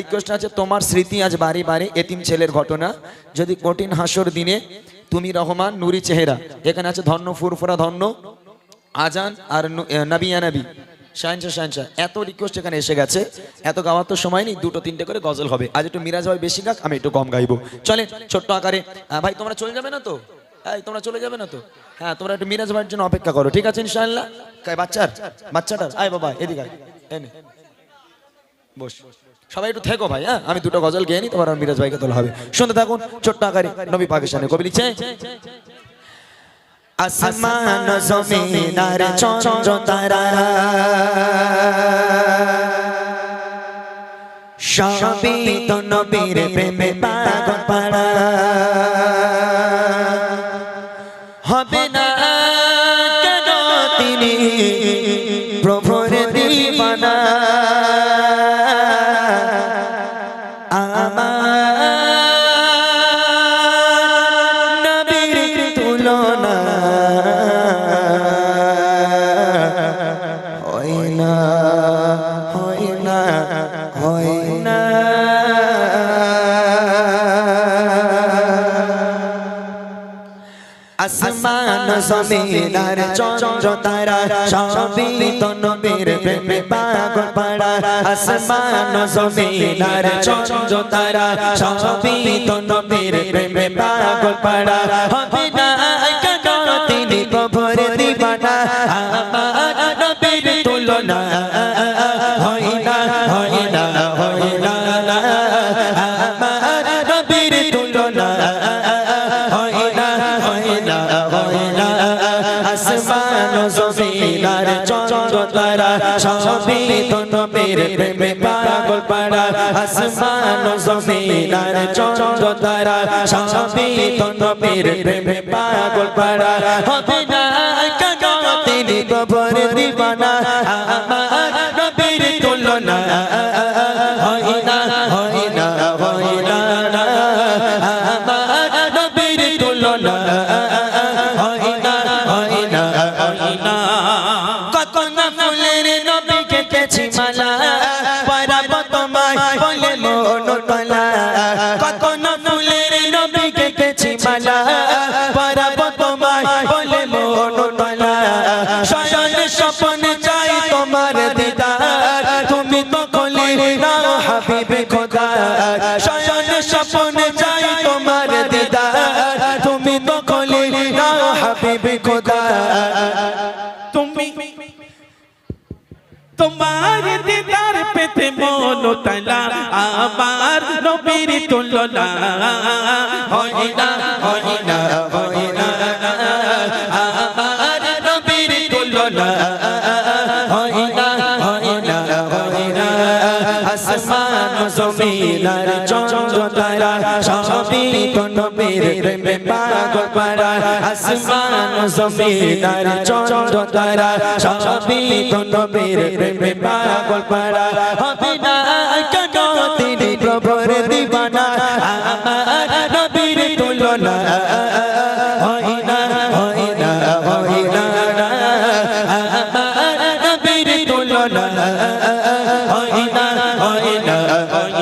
Request আছে, তোমার স্মৃতি আজ বাড়ি বাড়ি এতিম ছেলের ঘটনা। যদি কঠিন হাসর দিনে তুমি রহমান নুরি চেহারা। এখানে আছে, ধন্য, ফুরফুরা ধন্য, আজান আর নবী শাহিনশা শাহিনশা এত রিকোয়েস্ট এখানে এসে গেছে। এত গাওয়ার তো সময় নেই, দুটো, তিনটে করে গজল হবে। আজ একটু মিরাজ ভাই বেশি গাক, আমি একটু কম গাইবো। চলে ছোট্ট আকারে ভাই, তোমরা চলে যাবে না তো? এই, তোমরা চলে যাবে না তো? হ্যাঁ তোমরা একটু মিরাজ ভাইয়ের জন্য অপেক্ষা করো, ঠিক আছে ইনশাআল্লাহ? বাচ্চার, বাচ্চাটার, আয় বাবা, এদিকে এনে। বস। সবাই একটু থেকো ভাই হ্যাঁ? আমি দুটো গজল গেয়ে নি, তোমার আর মিরাজ ভাইকে তোলা হবে। শুনতে থাকুন, ছোট্ট আকারে নবী পাকিস্তানে কবি লিখছে। আসমান জমিন আর চন্দ্র তারা। সবই তো নবীর প্রেমে পাগল পাড়া। হবে না আমার নবীর তুলনা। হয় না হয় না হয় না। আসমান, জমিন আর চন্দ্র তারা সবই তো নবীর প্রেমে পাগল পাড়া। আসমান, জমিন চন্দ্র তারা সবই তো নবীর প্রেমে পাগল পাড়া। হবে না আসমান জমিন আর চন্দ্র তারা সবই তো নবীর প্রেমে পাগল পাড়া। আসমান জমিন আর চন্দ্র তারা সবই তো নবীর প্রেমে পাগল পাড়া। হবে না কেন তিনি প্রভুর দিবানা। তুমি তোমার দিদার পেতে মন তালা আমার নবীর তুলনা হয় না হয় আসমান জমিন আর চন্দ্র তারা, সবই তো নবীর প্রেমে পাগল পারা। আসমান জমিন আর চন্দ্র তারা, সবই তো নবীর প্রেমে পাগল পারা। হবে না কেন তিনি প্রভুর দিবানা, আমার নবীর তুলনা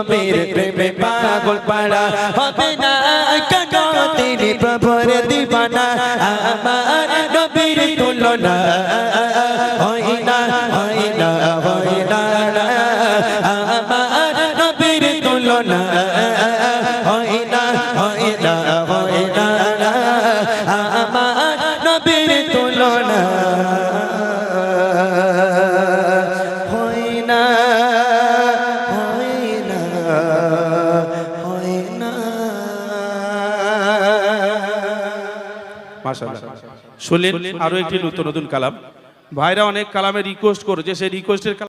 নবীর প্রেমে পাগল পাড়া। হবে না কেন তিনি প্রভুর দিবানা? আমার নবীর তুলনা মাশাআল্লাহ। শুনলেন আরও একটি নতুন নতুন কালাম। ভাইরা অনেক কালামের রিকোয়েস্ট করেছে সেই রিকোয়েস্টের